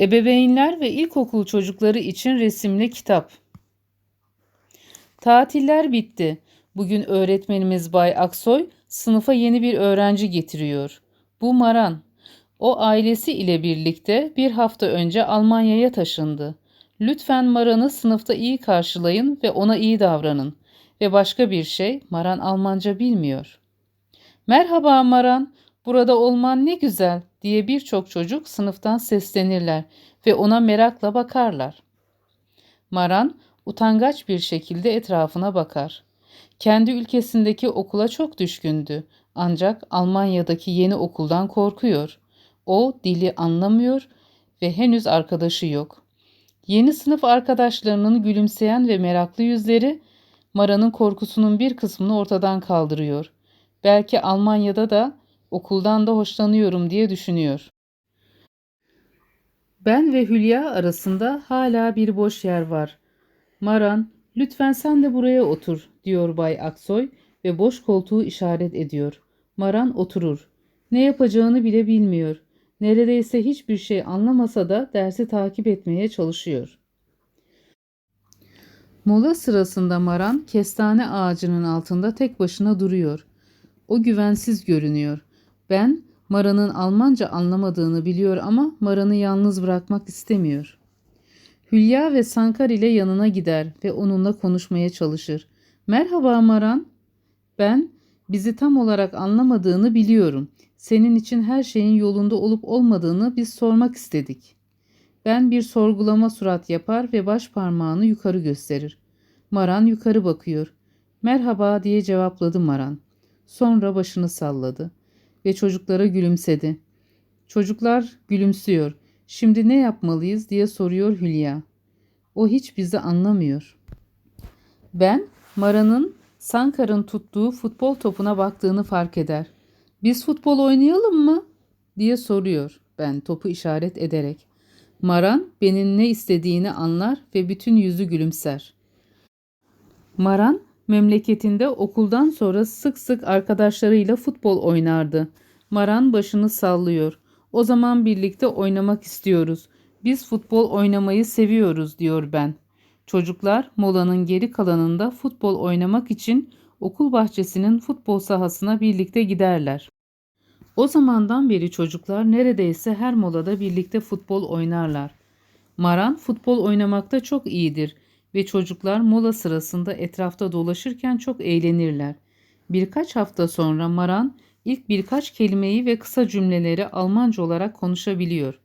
Ebeveynler ve ilkokul çocukları için resimli kitap. Tatiller bitti. Bugün öğretmenimiz Bay Aksoy sınıfa yeni bir öğrenci getiriyor. Bu Maran. O ailesi ile birlikte bir hafta önce Almanya'ya taşındı. Lütfen Maran'ı sınıfta iyi karşılayın ve ona iyi davranın. Ve başka bir şey, Maran Almanca bilmiyor. Merhaba Maran, burada olman ne güzel diye birçok çocuk sınıftan seslenirler ve ona merakla bakarlar. Maran utangaç bir şekilde etrafına bakar. Kendi ülkesindeki okula çok düşkündü. Ancak Almanya'daki yeni okuldan korkuyor. O dili anlamıyor ve henüz arkadaşı yok. Yeni sınıf arkadaşlarının gülümseyen ve meraklı yüzleri Mara'nın korkusunun bir kısmını ortadan kaldırıyor. Belki Almanya'da da okuldan da hoşlanıyorum diye düşünüyor. Ben ve Hülya arasında hala bir boş yer var. Maran, lütfen sen de buraya otur, diyor Bay Aksoy ve boş koltuğu işaret ediyor. Maran oturur. Ne yapacağını bile bilmiyor. Neredeyse hiçbir şey anlamasa da dersi takip etmeye çalışıyor. Mola sırasında Maran kestane ağacının altında tek başına duruyor. O güvensiz görünüyor. Ben Mara'nın Almanca anlamadığını biliyor ama Mara'nı yalnız bırakmak istemiyor. Hülya ve Sankar ile yanına gider ve onunla konuşmaya çalışır. Merhaba Maran. Ben bizi tam olarak anlamadığını biliyorum. Senin için her şeyin yolunda olup olmadığını biz sormak istedik. Ben bir sorgulama surat yapar ve baş parmağını yukarı gösterir. Maran yukarı bakıyor. Merhaba diye cevapladı Maran. Sonra başını salladı ve çocuklara gülümsedi. Çocuklar gülümsüyor. Şimdi ne yapmalıyız diye soruyor Hülya. O hiç bizi anlamıyor. Ben Mara'nın Sankar'ın tuttuğu futbol topuna baktığını fark eder. Biz futbol oynayalım mı? diye soruyor ben topu işaret ederek. Maran benim ne istediğini anlar ve bütün yüzü gülümser. Maran memleketinde okuldan sonra sık sık arkadaşlarıyla futbol oynardı. Maran başını sallıyor. O zaman birlikte oynamak istiyoruz. Biz futbol oynamayı seviyoruz diyor ben. Çocuklar molanın geri kalanında futbol oynamak için okul bahçesinin futbol sahasına birlikte giderler. O zamandan beri çocuklar neredeyse her molada birlikte futbol oynarlar. Maran futbol oynamakta çok iyidir ve çocuklar mola sırasında etrafta dolaşırken çok eğlenirler. Birkaç hafta sonra Maran ilk birkaç kelimeyi ve kısa cümleleri Almanca olarak konuşabiliyor.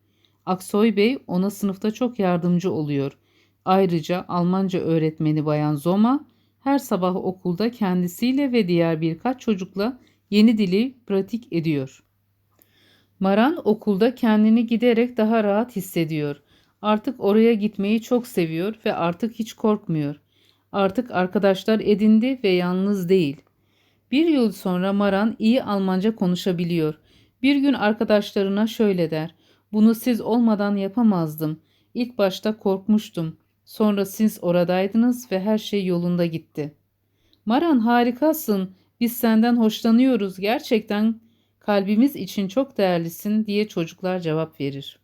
Aksoy Bey ona sınıfta çok yardımcı oluyor. Ayrıca Almanca öğretmeni Bayan Zoma her sabah okulda kendisiyle ve diğer birkaç çocukla yeni dili pratik ediyor. Maran okulda kendini giderek daha rahat hissediyor. Artık oraya gitmeyi çok seviyor ve artık hiç korkmuyor. Artık arkadaşlar edindi ve yalnız değil. Bir yıl sonra Maran iyi Almanca konuşabiliyor. Bir gün arkadaşlarına şöyle der. Bunu siz olmadan yapamazdım. İlk başta korkmuştum. Sonra siz oradaydınız ve her şey yolunda gitti. Maran harikasın. Biz senden hoşlanıyoruz. Gerçekten kalbimiz için çok değerlisin diye çocuklar cevap verir.